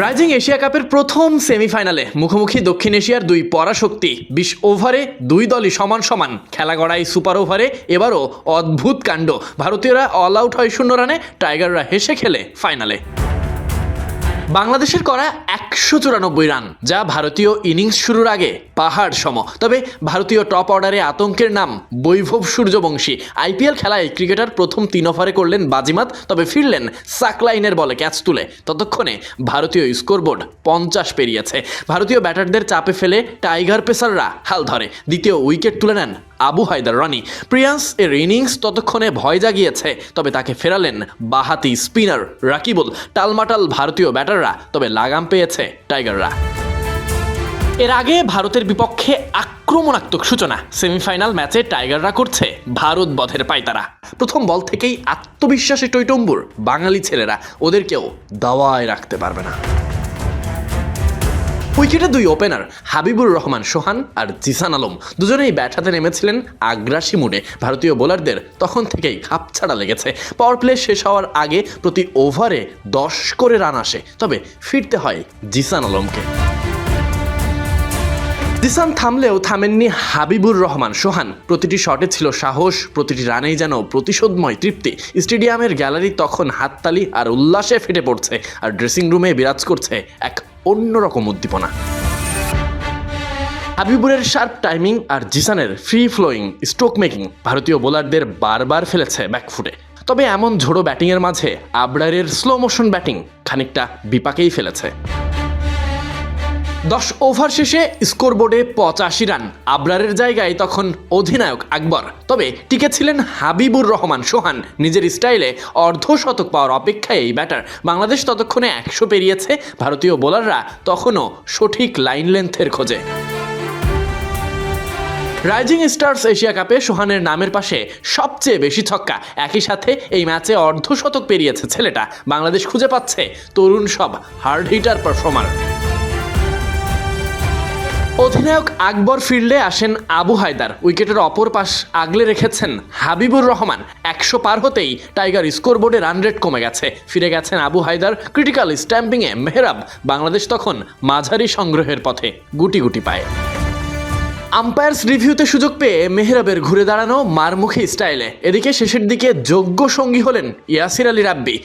Rising Asia কাপের প্রথম সেমিফাইনালে মুখোমুখি দক্ষিণ এশিয়ার দুই পরাশক্তি। বিশ ওভারে দুই দলই সমান সমান। খেলা গড়াই সুপার ওভারে এবারও অদ্ভুত কাণ্ড। ভারতীয়রা অল আউট হয় শূন্য রানে, টাইগাররা হেসে খেলে ফাইনালে। বাংলাদেশের করা একশো চুরানব্বই রান, যা ভারতীয় ইনিংস শুরুর আগে পাহাড় সম। তবে ভারতীয় টপ অর্ডারে আতঙ্কের নাম বৈভব সূর্যবংশী। আইপিএল খেলায় ক্রিকেটার প্রথম তিন ওভারে করলেন বাজিমাত, তবে ফিরলেন সাকলাইনের বলে ক্যাচ তুলে। ততক্ষণে ভারতীয় স্কোরবোর্ড পঞ্চাশ পেরিয়েছে। ভারতীয় ব্যাটারদের চাপে ফেলে টাইগার পেসাররা হাল ধরে। দ্বিতীয় উইকেট তুলে নেন আবু হায়দার রনি। প্রিয়ান্স এর ইনিংস ততক্ষণে ভয় জাগিয়েছে, তবে তাকে ফেরালেন বাহাতি স্পিনার রাকিবুল। টালমাটাল ভারতীয় ব্যাটাররা, তবে লাগাম পেয়েছে টাইগাররা। এর আগে ভারতের বিপক্ষে আক্রমণাত্মক সূচনা, সেমিফাইনাল ম্যাচে টাইগাররা করছে, ভারত বধের পায়তারা। প্রথম বল থেকেই আত্মবিশ্বাসী টৈটম্বুর বাঙালি ছেলেরা ওদেরকেও দাওয়ায় রাখতে পারবে না। উইকেটে দুই ওপেনার হাবিবুর রহমান সোহান আর জিসান আলম। দুজনেই ব্যাট হাতে নেমেছিলেন আগ্রাসী মুডে ভারতীয় বোলারদের তখন থেকেই খাপছাড়া লেগেছে। পাওয়ার প্লে শেষ হওয়ার আগে প্রতি ওভারে দশ করে রান আসে। তবে ফিরতে হয় জিসান আলমকে। জিসান থামলেও থামেননি হাবিবুর রহমান সোহান। প্রতিটি শটে ছিল সাহস, প্রতিটি রানেই যেন প্রতিশোধময় তৃপ্তি। স্টেডিয়ামের গ্যালারি তখন হাততালি আর উল্লাসে ফেটে পড়ছে। আর ড্রেসিং রুমে বিরাজ করছে এক অন্যরকম উদ্দীপনা। হাবিবুরের শার্প টাইমিং আর জিসানের ফ্রি ফ্লোয়িং স্ট্রোক মেকিং ভারতীয় বোলারদের বারবার ফেলেছে ব্যাকফুটে তবে এমন ঝোড়ো ব্যাটিংয়ের মাঝে আবরারের স্লো মোশন ব্যাটিং খানিকটা বিপাকেই ফেলেছে। দশ ওভার শেষে স্কোরবোর্ডে পঁচাশি রান। আবরারের জায়গায় তখন অধিনায়ক আকবর। তবে টিকে ছিলেন হাবিবুর রহমান সোহান। নিজের স্টাইলে অর্ধশতক পাওয়ার অপেক্ষায় এই ব্যাটার বাংলাদেশ ততক্ষণে একশো পেরিয়েছে। ভারতীয় বোলাররা তখনও সঠিক লাইন লেন্থের খোঁজে। রাইজিং স্টার্স এশিয়া কাপে সোহানের নামের পাশে সবচেয়ে বেশি ছক্কা। একই সাথে এই ম্যাচে অর্ধশতক পেরিয়েছে ছেলেটা। বাংলাদেশ খুঁজে পাচ্ছে তরুণ সব হার্ড হিটার পারফর্মার। অধিনায়ক আকবর ফিল্ডে আসেন আবু হায়দার। উইকেটের অপর পাশ আগলে রেখেছেন হাবিবুর রহমান। একশো পার হতেই টাইগার স্কোরবোর্ডে রান রেট কমে গেছে। ফিরে গেছেন আবু হায়দার ক্রিটিক্যাল স্ট্যাম্পিংয়ে মেহরাব, বাংলাদেশ তখন মাঝারি সংগ্রহের পথে গুটি গুটি পায়। আম্পায়ার্স রিভিউতে সুযোগ পেয়ে মেহরাবের ঘুরে দাঁড়ানো মারমুখী স্টাইলে। এদিকে শেষের দিকে যোগ্য সঙ্গী হলেন ইয়াসির আলী রাব্বি।